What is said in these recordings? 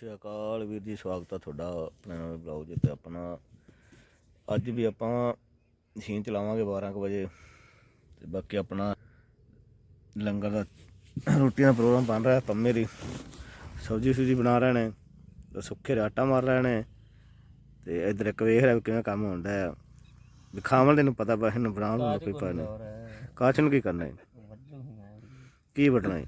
ਸ਼੍ਰੀ ਅਕਾਲ ਵੀਰ ਜੀ ਸਵਾਗਤ ਹੈ ਤੁਹਾਡਾ ਆਪਣੇ ਨਵੇਂ ਬਲੌਗ ਤੇ ਆਪਣਾ। ਅੱਜ ਵੀ ਆਪਾਂ ਮਸ਼ੀਨ ਚਲਾਵਾਂਗੇ 12 ਕੁ ਵਜੇ ਤੇ ਬਾਕੀ ਆਪਣਾ ਲੰਗਰ ਦਾ ਰੋਟੀ ਦਾ ਪ੍ਰੋਗਰਾਮ ਬਣ ਰਿਹਾ ਪੰਮੇ ਦੀ। ਸਬਜ਼ੀ ਸੁਜੀ ਬਣਾ ਰਹੇ ਨੇ ਤੇ ਸੁੱਕੇ ਆਟਾ ਮਾਰ ਰਹੇ ਨੇ ਤੇ ਇਧਰ ਇੱਕ ਵੇਖ ਰਿਹਾ ਕਿਵੇਂ ਕੰਮ ਹੁੰਦਾ ਆ। ਵੀ ਖਾਵਣ ਦੇ ਨੂੰ ਪਤਾ ਬਸ ਇਹਨੂੰ ਬਣਾਉਣ ਨੂੰ ਕੋਈ ਪਤਾ ਨਹੀਂ। ਕਾਚ ਨੂੰ ਕੀ ਕਰਨਾ ਹੈ? ਕੀ ਵੱਢਣਾ ਹੈ?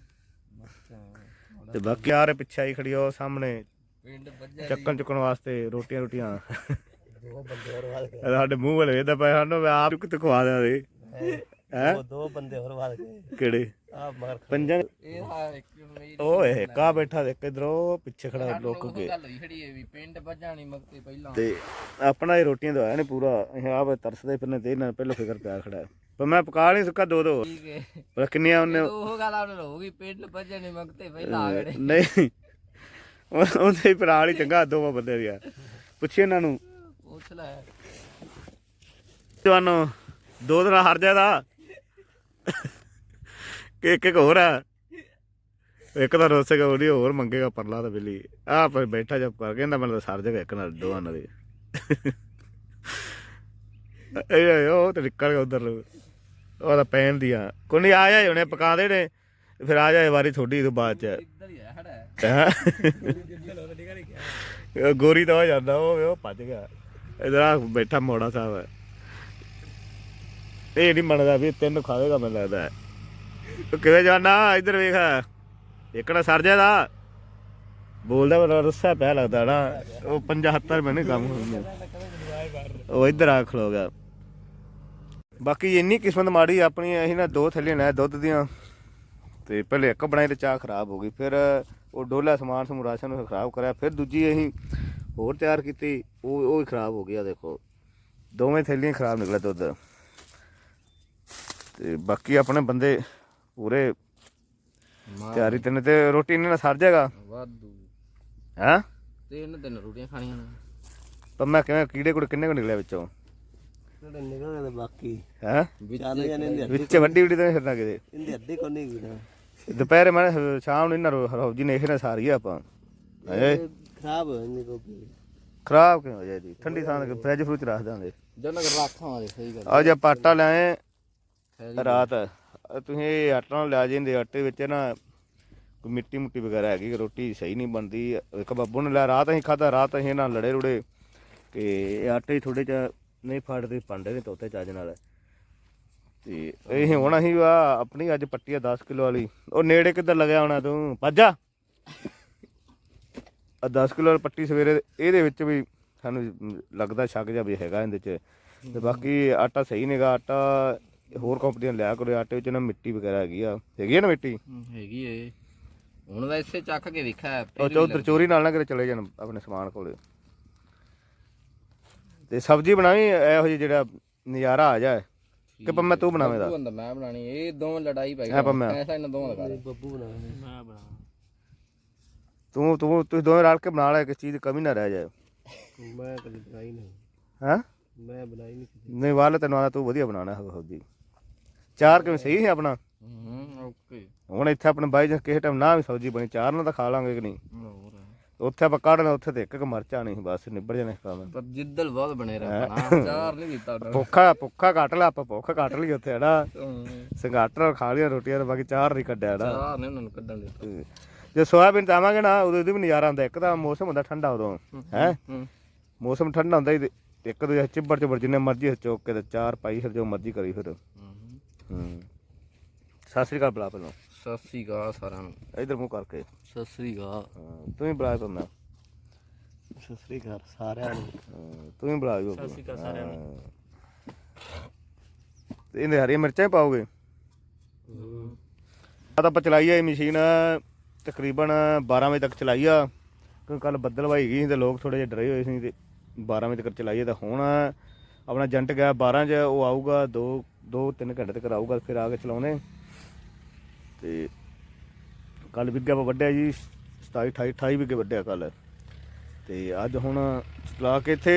ਤੇ ਬਾਕੀ ਆਰੇ ਪਿੱਛੇ ਆਈ ਖੜੀ ਆ ਉਹ ਸਾਹਮਣੇ। ਪਿੰਡ ਵੱਜਾ ਚੱਕਣ ਚੁੱਕਣ ਵਾਸਤੇ ਰੋਟੀਆਂ ਰੋਟੀਆਂ। ਦੋ ਬੰਦੇ ਹੋਰ ਵਾਲ ਇਹ ਸਾਡੇ ਮੂੰਹ ਵਾਲੇ ਵੇਦਾ ਪਿਆ ਸਾਨੂੰ ਮੈਂ ਆਪ ਕਿਤੇ ਖਵਾ ਦਿਆਂ ਦੇ। ਹੈ? ਉਹ ਦੋ ਬੰਦੇ ਹੋਰ ਵਾਲ ਗਏ। ਕਿਹੜੇ? ਆ ਮਗਰ ਪੰਜਾਂ ਇਹ ਹਾਂ ਇੱਕ ਮੇਰੀ ਓਏ ਕਾ ਬੈਠਾ ਦੇਖ ਇਧਰ ਉਹ ਪਿੱਛੇ ਖੜਾ ਲੋਕ ਕੇ। ਗੱਲ ਹੋਈ ਖੜੀ ਹੈ ਵੀ ਪਿੰਡ ਵੱਜਾਣੀ ਮਗਤੇ ਪਹਿਲਾਂ। ਤੇ ਆਪਣਾ ਇਹ ਰੋਟੀਆਂ ਦਵਾਇਆ ਨੇ ਪੂਰਾ ਇਹ ਆਪ ਤਰਸਦੇ ਫਿਰਨੇ ਤੇ ਇਹਨਾਂ ਪਹਿਲਾਂ ਫਿਕਰ ਪਿਆ ਖੜਾ। ਹੈ। ਪਰ ਮੈਂ ਪਕਾ ਨਹੀਂ ਸੁੱਕਾ ਦੋ ਦੋ। ਠੀਕ ਹੈ। ਪਰ ਕਿੰਨੀਆਂ ਉਹਨੇ ਉਹ ਗੱਲ ਆਉਣ ਹੋਊਗੀ ਪਿੰਡ ਵੱਜਣੀ ਮਗਤੇ ਪਹਿਲਾਂ ਆ ਗਏ ਨਹੀਂ। ਉਹ- ਉਹਦੇ ਹੀ ਭਰਾ ਵਾਲੀ ਚੰਗਾ ਦੋਵਾਂ ਬੰਦੇ ਦੀ ਆ ਪੁੱਛੀ ਇਹਨਾਂ ਨੂੰ। ਪੁੱਛ ਲੈ। ਤੁਹਾਨੂੰ ਦੋ ਦਿਨ ਹਰ ਜਾਦਾ ਕਿ ਇੱਕ ਇੱਕ ਹੋਰ ਆ। ਇੱਕ ਤਾਂ ਰੋਸੇਗਾ ਉਹਦੀ ਹੋਰ ਮੰਗੇਗਾ ਪਰਲਾ ਤਾਂ ਬਿੱਲੀ। ਆ ਪਰ ਬੈਠਾ ਜਬ ਕਰ ਕਹਿੰਦਾ ਮੈਨੂੰ ਤਾਂ ਸਰ ਜਗਾ ਇੱਕ ਨਾਲ ਦੋਵਾਂ ਨਾਲ ਦੀ ਇਹ ਉਹ ਤੇ ਨਿਕਲ ਗਿਆ ਉਧਰ ਨੂੰ। ਉਹ ਤਾਂ ਪੈਣ ਦੀਆਂ ਕੋਈ ਨਹੀਂ ਆ ਜਾਏ ਹੁਣੇ ਪਕਾ ਦੇ ਨੇ ਫਿਰ ਆ ਜਾਏ ਵਾਰੀ ਥੋੜੀ ਤੋਂ ਬਾਅਦ ਚ। ਹੀ ਹੈਂ? ਗੋਰੀ ਤਾਂ ਹੋ ਜਾਂਦਾ ਉਹ ਉਹ ਭੱਜ ਗਿਆ। ਇਧਰ ਆ ਬੈਠਾ ਮੋੜਾ ਸਾਹਿਬ। ਹੈ ਇਹ ਨਹੀਂ ਮੰਨਦਾ ਵੀ ਤੈਨੂੰ ਖਾਵੇਗਾ ਮੈਨੂੰ ਲੱਗਦਾ ਉਹ ਕਿਵੇਂ ਜਾਣਾ? ਇੱਧਰ ਵੇਖ। ਇੱਕੜਾ ਸਰ ਜਾਦਾ ਬੋਲਦਾ ਬੜਾ ਰੁੱਸਾ ਪਿਆ ਲੱਗਦਾ ਨਾ। ਉਹ 75 ਮੈਨੂੰ ਕੰਮ ਹੁੰਦਾ ਉਹ ਇੱਧਰ ਆ ਖਲੋ ਗਿਆ। ਬਾਕੀ ਇੰਨੀ ਕਿਸਮਤ ਮਾੜੀ ਆਪਣੀ ਅਸੀਂ ਨਾ ਦੋ ਥੱਲੇ ਨੇ ਦੁੱਧ ਦੀਆਂ ਤੇ ਪਹਿਲੇ ਇੱਕ ਬਣਾਈ ਤੇ ਚਾਹ ਖਰਾਬ ਹੋ ਗਈ ਫਿਰ ਉਹ ਡੋਲਾ ਸਮਾਨ ਸਮੂਹ ਰਾਸ਼ਨ ਨੂੰ ਖਰਾਬ ਕਰਿਆ ਫਿਰ ਦੂਜੀ ਅਸੀਂ ਹੋਰ ਤਿਆਰ ਕੀਤੀ ਉਹ ਉਹ ਹੀ ਖਰਾਬ ਹੋ ਗਿਆ ਦੇਖੋ। ਦੋਵੇਂ ਥੈਲੀਆਂ ਖਰਾਬ ਨਿਕਲਿਆ ਦੁੱਧ। ਤੇ ਬਾਕੀ ਆਪਣੇ ਬੰਦੇ ਪੂਰੇ ਤਿਆਰੀ ਤੇ ਨੇ ਤੇ ਰੋਟੀ ਇਹਨਾਂ ਨਾਲ ਸਰ ਜਾਏਗਾ। ਵਾਧੂ। ਹੈਂ? ਤਿੰਨ ਦਿਨ ਰੋਟੀਆਂ ਖਾਣੀਆਂ ਨੇ। ਪਰ ਮੈਂ ਕਿਵੇਂ ਕੀੜੇ ਕੁੜੇ ਕਿੰਨੇ ਕੁ ਨਿਕਲਿਆ ਵਿੱਚੋਂ? ਜਿਹੜੇ ਨਿਕਲ ਗਏ ਬਾਕੀ ਹੈਂ ਚੱਲ ਜਾਣੇ ਨੇ ਵਿੱਚ ਵੱਡੀ ਵੱਡੀ ਤਾਂ ਨਹੀਂ ਫਿਰਨਾ ਕਿਤੇ ਇਹਦੀ ਅੱਧੀ ਕੋਈ ਨਹੀਂ ਗਈ ਦੁਪਹਿਰੇ ਮੈਂ ਕਿਹਾ ਸ਼ਾਮ ਨੂੰ ਇਹਨਾਂ ਰੋ- ਰੋਜੀ ਨੇ ਇਹਨੇ ਸਾਰੀ ਆ ਆਪਾਂ ਏ ਖਰਾਬ ਹੋ ਜਾਂਦੀ ਗੋਭੀ ਖਰਾਬ ਕਿਉਂ ਹੋ ਜਾਏਗੀ ਠੰਡੀ ਥਾਂ ਤੇ ਫ੍ਰਿਜ ਫਰੂਜ ਰੱਖ ਦਾਂਗੇ ਜਨ ਰੱਖਾਂ ਦੇ ਸਹੀ ਗੱਲ ਅੱਜ ਆਪਾਂ ਆਟਾ ਲਾਏ ਹੈ ਰਾਤ ਤੁਸੀਂ ਇਹ ਆਟਾ ਨਾਲ ਲਿਆ ਜਾਂਦੇ ਆਟੇ ਵਿੱਚ ਨਾ ਕੋਈ ਮਿੱਟੀ ਮੁੱਟੀ ਵਗੈਰਾ ਹੈਗੀ ਰੋਟੀ ਸਹੀ ਨਹੀਂ ਬਣਦੀ ਇੱਕ ਬੱਬੂ ਨੇ ਲਿਆ ਰਾਤ ਅਸੀਂ ਖਾਦਾ ਰਾਤ ਅਸੀਂ ਨਾਲ ਲੜੇ ਰੁੜੇ ਕਿ ਇਹ ਆਟੇ ਥੋੜੇ ਚ ਨਹੀਂ ਫੜਦੇ ਪਾਂਡੇ ਨੇ ਤੋਤੇ ਚੱਜ ਨਾਲ। ਤੇ ਇਹ ਹੁਣ ਅਸੀਂ ਆ ਆਪਣੀ ਅੱਜ ਪੱਟੀ ਆ 10 ਕਿਲੋ ਵਾਲੀ। ਉਹ ਨੇੜੇ ਕਿੱਧਰ ਲੱਗਿਆ ਹੋਣਾ ਤੂੰ? ਭੱਜਾ ਆ 10 ਕਿਲੋ ਵਾਲੀ ਪੱਟੀ ਸਵੇਰੇ ਇਹਦੇ ਵਿੱਚ ਵੀ ਸਾਨੂੰ ਲੱਗਦਾ ਸ਼ੱਕ ਜਿਹਾ ਵੀ ਹੈਗਾ ਇਹਦੇ ਚ। ਤੇ ਬਾਕੀ ਆਟਾ ਸਹੀ ਨਹੀਂਗਾ ਆਟਾ ਹੋਰ ਕੰਪਨੀਆਂ ਲਿਆ ਕਰੋ ਆਟੇ ਵਿੱਚ ਨਾ ਮਿੱਟੀ ਵਗੈਰਾ ਹੈਗੀ ਆ। ਹੈਗੀ ਆ ਨਾ ਮਿੱਟੀ? ਹੈਗੀ ਏ। ਹੁਣ ਵੈਸੇ ਚੱਕ ਕੇ ਵੇਖਿਆ ਉਹ ਚੋਰੀ ਨਾਲ ਨਾ ਕਿਤੇ ਚਲੇ ਜਾਣ ਆਪਣੇ ਸਮਾਨ ਕੋਲੇ। ਤੇ ਸਬਜ਼ੀ ਬਣਾਵੀਂ ਇਹੋ ਜਿਹੀ ਜਿਹੜਾ ਨਜ਼ਾਰਾ ਆ ਜਾਏ। ਕਿ ਪੰਮਾ ਤੂੰ ਬਣਾਵੇਂ ਦਾ? ਬੰਦਾ ਮੈਂ ਬਣਾਣੀ ਇਹ ਦੋਵੇਂ ਲੜਾਈ ਪੈ ਪੰਮਾ। ਐਸਾ ਇਹਨਾਂ ਦੋਵਾਂ ਦਾ ਕਰ ਬੱਬੂ ਬਣਾਣੀ ਮੈਂ ਬਣਾ ਤੂੰ ਤੂੰ ਤੁਸੀਂ ਦੋਵੇਂ ਰਲ ਕੇ ਬਣਾ ਲੈ ਕਿਸ ਚੀਜ਼ ਦੀ ਕਮੀ ਨਾ ਰਹਿ ਜਾਏ। ਮੈਂ ਕਦੀ ਬਣਾਈ ਨਹੀਂ। ਹਾਂ? ਮੈਂ ਬਣਾਈ ਨਹੀਂ ਨਹੀਂ ਵਾਲ ਤੈਨੂੰ ਆਦਾ ਤੂੰ ਵਧੀਆ ਬਣਾਣਾ ਹੈ ਸਬਜ਼ੀ ਚਾਰ ਕਿਵੇਂ ਸਹੀ ਹੈ ਆਪਣਾ? ਹੂੰ ਓਕੇ। ਹੁਣ ਇੱਥੇ ਆਪਣੇ ਬਾਈ ਜੀ ਕਿਸੇ ਟਾਈਮ ਨਾ ਵੀ ਸਬਜ਼ੀ ਬਣੀ ਚਾਰ ਨਾਲ ਤਾਂ ਖਾ ਲਾਂਗੇ ਕਿ ਨਹੀਂ? ਉੱਥੇ ਆਪਾਂ ਕੱਢਣਾ ਉੱਥੇ ਤੇ ਇੱਕ ਇੱਕ ਮਰਚਾ ਨਹੀਂ ਬਸ ਨਿਬੜ ਜਾਣੇ ਕੰਮ। ਪਰ ਜਿੱਦਲ ਬਹੁਤ ਬਣੇ ਰਹਿਣਾ ਚਾਰ ਨਹੀਂ ਦਿੱਤਾ ਉਹਨਾਂ ਭੁੱਖਾ ਭੁੱਖਾ ਕੱਟ ਲਿਆ ਆਪਾਂ ਭੁੱਖ ਕੱਟ ਲਈ ਉੱਥੇ ਹਨਾ? ਨੇ ਸੰਗਾਟਰ ਖਾ ਲਿਆ ਰੋਟੀਆਂ ਤੇ ਬਾਕੀ ਚਾਰ ਨਹੀਂ ਕੱਢਿਆ ਹਨਾ? ਚਾਰ ਨੇ ਉਹਨਾਂ ਨੂੰ ਕੱਢਣ ਦਿੱਤਾ। ਤੇ ਜੇ ਸੋਇਆਬੀਨ ਤਾਵਾਂਗੇ ਨਾ ਉਦੋਂ ਇਹਦੀ ਵੀ ਨਜ਼ਾਰਾ ਆਉਂਦਾ ਇੱਕ ਤਾਂ ਮੌਸਮ ਹੁੰਦਾ ਠੰਡਾ ਉਦੋਂ ਹੈ ਹੂੰ? ਮੌਸਮ ਠੰਡਾ ਹੁੰਦਾ ਹੀ ਤੇ ਇੱਕ ਦੂਜੇ ਚਿੱਬੜ ਚਿੱਬੜ ਜਿੰਨੇ ਮਰਜ਼ੀ ਚੋਕ ਕੇ ਤੇ ਚਾਰ ਪਾਈ ਫਿਰ ਜੋ ਮਰਜ਼ੀ ਕਰੀ ਫਿਰ। ਹੂੰ। ਸਤਿ ਸ੍ਰੀ ਅਕਾਲ ਬੁਲਾ ਪਹਿਲਾਂ। ਸਤਿ ਸ੍ਰੀ ਅਕਾਲ ਸਾਰਿਆਂ ਨੂੰ। ਇਧਰ ਮੂੰਹ ਕਰਕੇ। ਸਤਿ ਸ੍ਰੀ ਅਕਾਲ ਤੂੰ ਹੀ ਬੁਲਾ ਪੰਨਾ ਸਤਿ ਸ੍ਰੀ ਅਕਾਲ ਸਾਰਿਆਂ ਨੂੰ। ਤੂੰ ਹੀ ਬੁਲਾ ਸਤਿ ਸ੍ਰੀ ਅਕਾਲ ਸਾਰਿਆਂ ਨੂੰ। ਤੇ ਇਹਨੇ ਹਰੀਆਂ ਮਿਰਚਾਂ ਹੀ ਪਾਓਗੇ? ਆ ਤਾਂ ਆਪਾਂ ਚਲਾਈ ਆ ਇਹ ਮਸ਼ੀਨ ਤਕਰੀਬਨ 12 ਵਜੇ ਤੱਕ ਚਲਾਈ ਆ। ਕਿਉਂਕਿ ਕੱਲ ਬੱਦਲ ਵਾਈ ਗਈ ਸੀ ਤੇ ਲੋਕ ਥੋੜੇ ਜਿਹਾ ਡਰੇ ਹੋਏ ਸੀ ਤੇ 12 ਵਜੇ ਤੱਕ ਚਲਾਈ ਆ ਤਾਂ ਹੁਣ ਆਪਣਾ ਏਜੰਟ ਗਿਆ 12 ਚ ਉਹ ਆਊਗਾ 2 2 3 ਘੰਟੇ ਤੱਕ ਆਊਗਾ ਫਿਰ ਆ ਕੇ ਚਲਾਉਣੇ ਤੇ ਕੱਲ ਵਿੱਗਾ ਵੱਢਿਆ ਜੀ 27 28 28 ਵਿੱਗੇ ਵੱਢਿਆ ਕੱਲ ਤੇ ਅੱਜ ਹੁਣ ਚਲਾ ਕੇ ਇੱਥੇ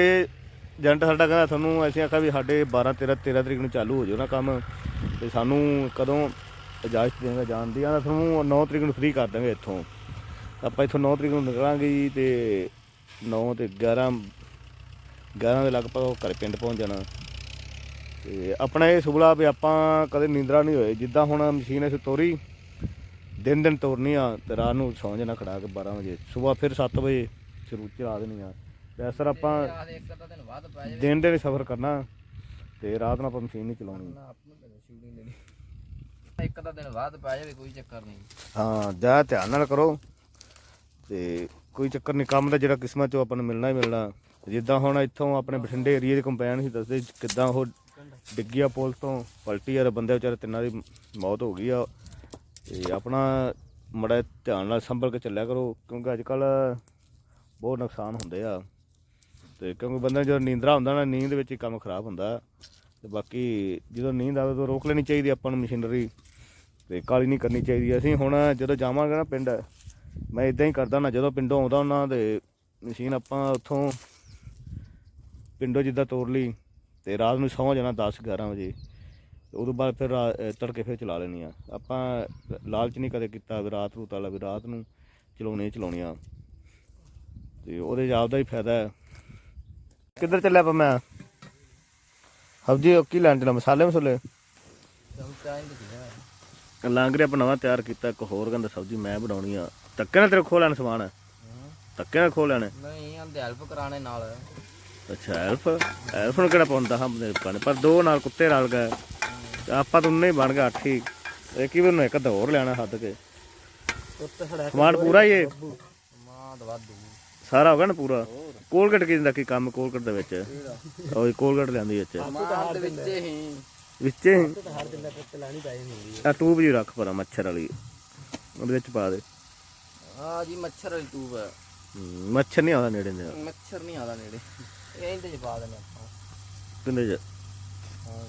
ਏਜੰਟ ਸਾਡਾ ਕਹਿੰਦਾ ਤੁਹਾਨੂੰ ਅਸੀਂ ਆਖਿਆ ਵੀ ਸਾਡੇ 12 13 13 ਤਰੀਕ ਨੂੰ ਚਾਲੂ ਹੋ ਜਾਓ ਨਾ ਕੰਮ। ਤੇ ਸਾਨੂੰ ਕਦੋਂ ਇਜਾਜ਼ਤ ਦੇਗਾ ਜਾਣ ਦੀ ਆਂਦਾ ਤੁਹਾਨੂੰ 9 ਤਰੀਕ ਨੂੰ ਫ੍ਰੀ ਕਰ ਦਾਂਗੇ ਇੱਥੋਂ। ਆਪਾਂ ਇੱਥੋਂ 9 ਤਰੀਕ ਨੂੰ ਨਿਕਲਾਂਗੇ ਜੀ ਤੇ 9 ਤੇ 11 11 ਦੇ ਲਗਭਗ ਘਰ ਪਿੰਡ ਪਹੁੰਚ ਜਾਣਾ। ਤੇ ਆਪਣਾ ਇਹ ਸੁਬਲਾ ਵੀ ਆਪਾਂ ਕਦੇ ਨੀਂਦਰਾ ਨਹੀਂ ਹੋਏ, ਜਿੱਦਾਂ ਹੁਣ ਮਸ਼ੀਨ ਅਸੀਂ ਤੋਰੀ ਦਿਨ ਦਿਨ ਤੋਰਨੀ ਆ ਤੇ ਰਾਤ ਨੂੰ ਸੌਂ ਜਾਣਾ ਖੜਾ ਕੇ 12 ਵਜੇ। ਸਵੇਰ ਫਿਰ 7 ਵਜੇ ਸ਼ੁਰੂ ਚਲਾ ਦੇਣੀ ਆ ਤੇ ਅਸਰ ਆਪਾਂ ਦਿਨ ਦਿਨ ਦਿਨ ਸਫ਼ਰ ਕਰਨਾ ਤੇ ਰਾਤ ਨੂੰ ਆਪਾਂ ਮਸ਼ੀਨ ਨਹੀਂ ਚਲਾਉਣੀ। ਨਾ ਆਪ ਨੂੰ ਤਾਂ ਸ਼ੂਟਿੰਗ ਦੇਣੀ ਇੱਕ ਅੱਧਾ ਦਿਨ ਬਾਅਦ ਪੈ ਜਾਵੇ ਕੋਈ ਚੱਕਰ ਨਹੀਂ। ਹਾਂ ਜਾ ਧਿਆਨ ਨਾਲ ਕਰੋ ਤੇ ਕੋਈ ਚੱਕਰ ਨਹੀਂ ਕੰਮ ਦਾ ਜਿਹੜਾ ਕਿਸਮਤ ਚੋਂ ਆਪਾਂ ਨੂੰ ਮਿਲਣਾ ਹੀ ਮਿਲਣਾ। ਜਿੱਦਾਂ ਹੁਣ ਇੱਥੋਂ ਆਪਣੇ ਬਠਿੰਡੇ ਏਰੀਆ ਦੇ ਕੰਪੈਨ ਸੀ ਦੱਸਦੇ ਕਿੱਦਾਂ ਉਹ ਡਿੱਗਿਆ ਪੁਲ ਤੋਂ ਪਲਟੀ ਯਾਰ ਬੰਦੇ ਵਿਚਾਰੇ ਤਿੰਨਾਂ ਦੀ ਮੌਤ ਹੋ ਗਈ ਆ। ਤੇ ਆਪਣਾ ਮੜਾ ਧਿਆਨ ਨਾਲ ਸੰਭਲ ਕੇ ਚੱਲਿਆ ਕਰੋ, ਕਿਉਂਕਿ ਅੱਜ ਕੱਲ ਬਹੁਤ ਨੁਕਸਾਨ ਹੁੰਦੇ ਆ। ਤੇ ਕਿਉਂਕਿ ਬੰਦਾ ਜਦੋਂ ਨੀਂਦਰਾ ਹੁੰਦਾ ਨਾ, ਨੀਂਦ ਵਿੱਚ ਹੀ ਕੰਮ ਖਰਾਬ ਹੁੰਦਾ। ਤੇ ਬਾਕੀ ਜਦੋਂ ਨੀਂਦ ਆਵੇ ਤਾਂ ਰੋਕ ਲੈਣੀ ਚਾਹੀਦੀ ਆਪਾਂ ਨੂੰ ਮਸ਼ੀਨਰੀ। ਤੇ ਕਾਲੀ ਨਹੀਂ ਕਰਨੀ ਚਾਹੀਦੀ। ਅਸੀਂ ਹੁਣ ਜਦੋਂ ਜਾਵਾਂਗੇ ਨਾ ਪਿੰਡ, ਮੈਂ ਇਦਾਂ ਹੀ ਕਰਦਾ ਨਾ, ਜਦੋਂ ਪਿੰਡੋਂ ਆਉਂਦਾ ਉਹਨਾਂ ਦੇ ਮਸ਼ੀਨ ਆਪਾਂ ਉੱਥੋਂ ਪਿੰਡੋਂ ਜਿੱਦਾਂ ਤੋਰ ਲਈ ਤੇ ਰਾਤ ਨੂੰ ਸੌਂ ਜਾਣਾ 10 11 ਵਜੇ। ਉਦੋਂ ਬਾਅਦ ਫਿਰ ਰਾ- ਤੜਕੇ ਫਿਰ ਚਲਾ ਲੈਣੀ ਆ ਆਪਾਂ ਲਾਲਚ ਨਹੀਂ ਕਦੇ ਕੀਤਾ ਵੀ ਰਾਤ ਨੂੰ ਤਾਲਾ ਵੀ ਰਾਤ ਨੂੰ ਚਲਾਉਣੀ ਚਲਾਉਣੀਆਂ ਤੇ ਉਹਦੇ ਜਾਬ ਦਾ ਹੀ ਫਾਇਦਾ ਹੈ। ਕਿੱਧਰ ਚੱਲਿਆ ਪਾ ਮੈਂ? ਹਬਜੀ ਕੀ ਲੈਣ ਚੱਲਾ? ਮਸਾਲੇ ਮਸੂਲੇ? ਲਾਂਗਰੇ ਆਪਾਂ ਨਵਾਂ ਤਿਆਰ ਕੀਤਾ ਇੱਕ ਹੋਰ ਕਹਿੰਦਾ ਸਬਜ਼ੀ ਮੈਂ ਬਣਾਉਣੀ ਆ। ਧੱਕੇ ਨਾਲ ਤੇਰੇ ਖੋਲ ਲੈਣ ਸਮਾਨ ਧੱਕੇ ਨਾਲ ਖੋਲ ਲੈਣੇ? ਨਹੀਂ ਆਂਦੇ ਹੈਲਪ ਕਰਾਣੇ ਨਾਲ। ਅੱਛਾ ਐਲਫ ਐਲਫ ਨੂੰ ਕਿਹੜਾ ਪਾਉਂਦਾ? ਹਾਂ ਪਾਣੇ ਪਰ ਦੋ ਨਾਲ ਕੁੱਤੇ ਰਲ ਗਏ। ਆਪਾਂ ਤਾਂ ਉਨੇ ਹੀ ਬਣ ਗਏ ਅੱਠ ਹੀ। ਇਹ ਕੀ ਬਣਨਾ ਇੱਕ ਹੋਰ ਲੈਣਾ ਹੱਦ ਕੇ। ਉੱਤੇ ਸਮਾਨ ਪੂਰਾ ਹੀ ਇਹ? ਮਾਂ ਦਵਾ ਦੂ ਸਾਰਾ ਹੋ ਗਿਆ ਨਾ ਪੂਰਾ? ਕੋਲਗੇਟ ਕੀ ਦਿੰਦਾ ਕੀ ਕੰਮ ਕੋਲਗੇਟ ਦੇ ਵਿੱਚ? ਉਹ ਕੋਲਗੇਟ ਲਿਆਂਦੀ ਵਿੱਚ। ਮਾਂ ਦੇ ਵਿੱਚ ਹੀ। ਵਿੱਚੇ ਹਰ ਦਿਨ ਪੁੱਤ ਲਾਣੀ ਪਈ ਹੁੰਦੀ ਆ। ਟੂਬ ਜੀ ਰੱਖ ਪਰਾਂ ਮੱਛਰ ਵਾਲੀ। ਉਹਦੇ ਵਿੱਚ ਪਾ ਦੇ। ਆ ਜੀ ਮੱਛਰ ਵਾਲੀ ਟੂਬ ਹੈ ਹਮ, ਮੱਛਰ ਨਹੀਂ ਆਉਂਦਾ ਨੇੜੇ ਦੇ। ਮੱਛਰ ਨਹੀਂ ਆਦਾ ਨੇੜੇ। ਇਹ ਇਹਦੇ ਚ ਪਾ ਦੇਣੇ ਆਪਾਂ। ਕਿੰਨੇ ਚ? ਹਾਂ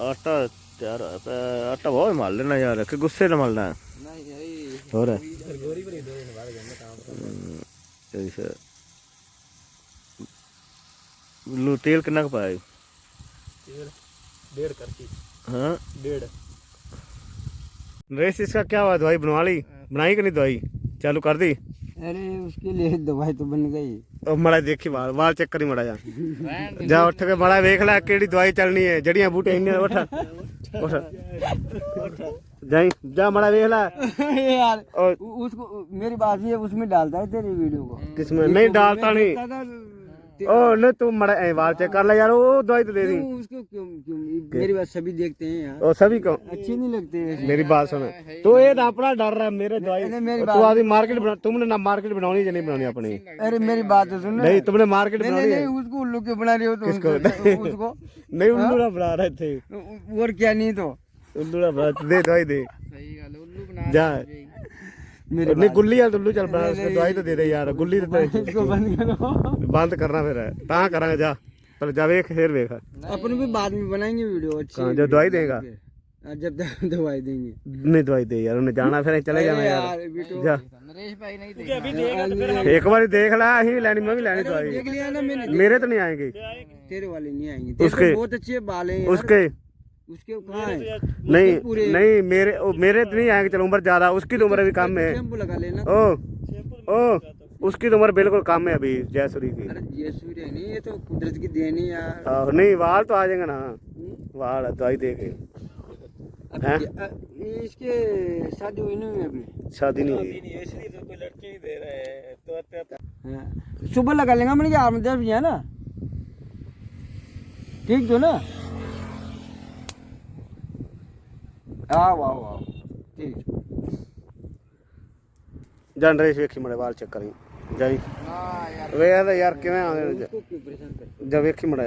ਆਟਾ ਤਿਆਰ ਹੋਇਆ ਪਿਆ। ਆਟਾ ਬਹੁਤ ਮਲ ਲੈਣਾ ਯਾਰ ਕਿ ਗੁੱਸੇ ਨਾਲ ਮਲਣਾ ਹੈ। ਨਹੀਂ ਇਹ ਹੋਰ ਗੋਰੀ ਬਣੀ ਦੋ ਦਿਨ ਬਾਅਦ ਜਾਂਦੇ ਤਾਂ ਐਸਾ ਲੂ ਤੇਲ ਕਿੰਨਾ ਕੁ ਪਾਇਆ ਤੇਲ ਡੇਢ ਕਰਤੀ हाँ ਡੇਢ नरेश इसका क्या हुआ दवाई बनवा ली बनाई कि नहीं दवाई चालू कर दी अरे उसके लिए दवाई तो बन गई ਉਹ ਮੜਾ ਦੇਖੀ ਵਾਲ ਵਾਲ ਚੈੱਕ ਕਰੀ ਮੜਾ ਜਾ रहन ਜਾ ਉੱਠ ਕੇ ਮੜਾ ਵੇਖ ਲੈ ਕਿਹੜੀ ਦਵਾਈ ਚੱਲਣੀ ਹੈ ਜੜੀਆਂ ਬੂਟੇ ਇੰਨੇ ਉੱਠ ਉੱਠ ਜਾਈ ਜਾ ਮੜਾ ਵੇਖ ਲੈ यार और उ- उसको मेरी बात ये उसमें डालता है तेरी वीडियो को किसमें नहीं डालता नहीं दादा ओ नहीं तू मड़ा ए, वाल चेक कर ले यार वो दवाई तो दे दी क्यों उसको क्यों क्यों मेरी बात सभी देखते हैं यार और सभी को अच्छी नहीं लगती है मेरी बात सुन तू ये ना अपना डर रहा है मेरे दवाई नहीं, मेरी तू आदि मार्केट बना तुमने ना मार्केट बनानी है नहीं बनानी अपनी अरे मेरी बात तो सुन नहीं तुमने मार्केट नहीं बनानी नहीं है नहीं उसको उल्लू क्यों बना रही हो तो किसको? उनको- उसको नहीं उल्लू ना बना रहे थे उ- और क्या नहीं तो उल्लू ना बना दे दवाई दे सही गल उल्लू बना जा मेरी नहीं गुल्ली यार उल्लू चल बना उसको दवाई तो दे दे यार गुल्ली तो दे। इसको बंद करो बंद करना फिर ता करांगे जा पर जा वेख फिर वेख अपन भी बाद में बनाएंगे वीडियो अच्छी कहाँ, जो दवाई देगा हाँ, जब तक दवाई देंगे नहीं दवाई दे यार उन्हें जाना फिर चले जाना यार यार बेटो जा नरेश भाई नहीं देखा एक बार देख ला ही लेनी मैं भी लेनी दवाई देख लिया ना मैंने मेरे तो नहीं आएंगे तेरे वाले नहीं आएंगे तेरे उसके- तो बहुत अच्छे बाल हैं यार। उसके उसके है नहीं पूरे- नहीं मेरे ओ, मेरे तो नहीं आएँगे चलो उम्र ज़्यादा उसकी तो उम्र अभी कम है। शैम्पू लगा लेना। ओ ओ उसकी तो उम्र बिल्कुल कम है अभी जयसुरी की। अरे नहीं ये तो कुदरत की देन है यार। नहीं वाल तो आ जाएँगे ना। वाल दवाई दे के अब हैं? ये- अ, ये इसके शादी हुई नहीं हुई अभी? शादी नहीं हुई। हाँ। सुबह लगा लेंगे मैंने आठ दस है ना। ठीक तो ना? ਆਹ ਵਾਹ ਵਾਹ ਠੀਕ। ਜਨਰੇਸ਼ ਵੇਖੀ ਮੜੇ ਵਾਲ ਚੱਕਰ ਹੀ ਜਾਈ ਨਾ ਯਾਰ ਵੇਖ ਯਾਰ ਕਿਵੇਂ ਆਉਂਦੇ ਨੇ ਜਾ। ਵੇਖੀ ਮੜਾ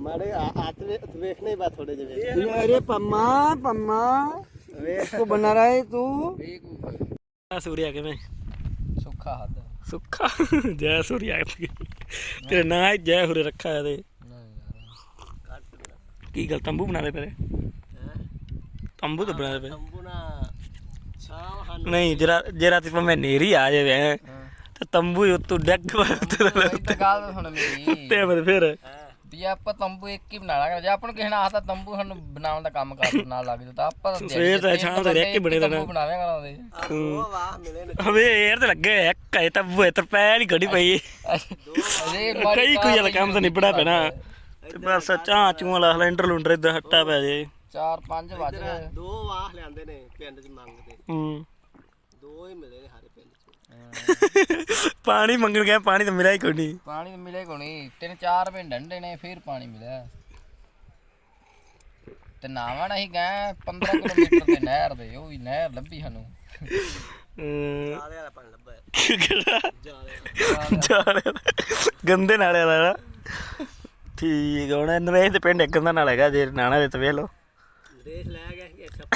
ਮੜੇ ਹੱਥ ਵੇਖਣੇ ਬਾ ਥੋੜੇ ਜਿਵੇਂ ਮੇਰੇ ਪੰਮਾ ਪੰਮਾ। ਵੇਖ ਕੋ ਬਣਾ ਰਹਾ ਹੈ ਤੂੰ। ਆ ਸੂਰਿਆ ਕਿਵੇਂ? ਸੁੱਖਾ ਹੱਦ ਸੁੱਖਾ। ਜੈ ਸੂਰਿਆ ਤੇਰੇ ਨਾਂ ਜੈ ਹੁਰੇ ਰੱਖਾ ਹੈ ਕੀ ਗੱਲ ਤੰਬੂ ਬਣਾ ਬਣਾਦੇ ਪਰੇ અંબુ તો ભણે અંબુના નહીં જરા જરાથી પણ મેં નેરી આજે વે તો ತಂಬು ಇವತ್ತು ಡೆಗ್ ਤੇ ਮਤ ਫਿਰ। ਵੀ ਆਪਾਂ ਤੰਬੂ ਇੱਕ ਹੀ ਬਣਾ ਲਾਂਗੇ। ਜੇ ਆਪਾਂ ਨੂੰ ਕਿਸੇ ਨਾਲ ਆਤਾ ਤੰਬੂ ਸਾਨੂੰ ਬਣਾਉਣ ਦਾ ਕੰਮ ਕਰ ਨਾਲ ਲੱਗ ਜੂ ਤਾਂ ਆਪਾਂ ਤਾਂ ਸਵੇਰ ਤਾਂ ਇੱਕ ਹੀ ਬਣੇ ਰਹਿਣਾ। ਤੰਬੂ ਬਣਾਵੇਂ ਕਰਾਉਂਦੇ ਆਹ ਵਾਹ ਮਿਲੇ ਨੇ। ਅਬੇ ਯਾਰ ਤੇ ਲੱਗੇ ਇੱਕ ਹੈ ਤੰਬੂ ਹੈ ਤਰਪੈ ਨਹੀਂ ਘੜੀ ਪਈ ਕਈ ਕੋਈ ਕੰਮ ਤਾਂ ਨਿਬੜਾ ਪੈਣਾ। ਤੇ ਬਸ ਚਾਹ ਚੂਆਂ ਲਾ ਲੈਂਡਰ ਲੁੰਡਰ ਇਦਾਂ ਹੱਟਾ ਪੈ ਜੇ। 4-5 ਵਜ ਗਏ। ਦੋ ਵਾਹ ਲਿਆਂਦੇ ਨੇ ਪਿੰਡ 'ਚ ਮੰਗਦੇ ਹੂੰ। ਦੋ ਹੀ ਮਿਲੇ ਨੇ ਸਾਰੇ ਪਿੰਡ 'ਚ। ਪਾਣੀ ਮੰਗਣ ਗਿਆ ਪਾਣੀ ਤਾਂ ਮਿਲਿਆ ਹੀ ਕੋਈ ਨਹੀਂ। ਪਾਣੀ ਤਾਂ ਮਿਲੇ ਕੋ ਨਹੀਂ। ਤਿੰਨ ਚਾਰ ਪਿੰਡ ਡੰਡੇ ਨੇ ਫਿਰ ਪਾਣੀ ਮਿਲਿਆ। ਤੇ ਨਾਵਾਂ ਅਸੀਂ ਗਏ 15 ਕਿਲੋਮੀਟਰ ਤੇ ਨਹਿਰ ਦੇ ਉਹ ਵੀ ਨਹਿਰ ਲੱਭੀ ਸਾਨੂੰ। ਗੰਦੇ ਨਾਲੇ ਵਾਲਾ ਨਾ। ਠੀਕ ਆ, ਹੁਣ ਨਵੇਂ ਦੇ ਪਿੰਡ ਇੱਕ ਗੰਦਾ ਨਾਲ ਹੈਗਾ ਜੇ ਨਾਣਾ ਦੇ ਤੇ ਵੇਖ ਲਓ। ਦੇਸ਼ ਲੈ ਗਏ ਕਿ ਛੱਪ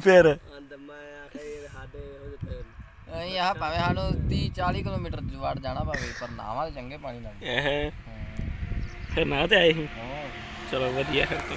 ਫਿਰ? ਅੰਦ ਮੈਂ ਆਖੇ ਸਾਡੇ ਉਹਦੇ ਤੇ ਅਸੀਂ ਆਹ ਭਾਵੇਂ ਸਾਨੂੰ 30 40 ਕਿਲੋਮੀਟਰ ਜਵਾੜ ਜਾਣਾ ਪਵੇ ਪਰ ਨਾਵਾਂ ਦੇ ਚੰਗੇ ਪਾਣੀ ਇਹ ਫਿਰ ਨਾ ਤੇ ਆਏ ਸੀ। ਹਾਂ। ਚਲੋ ਵਧੀਆ ਫਿਰ ਤਾਂ।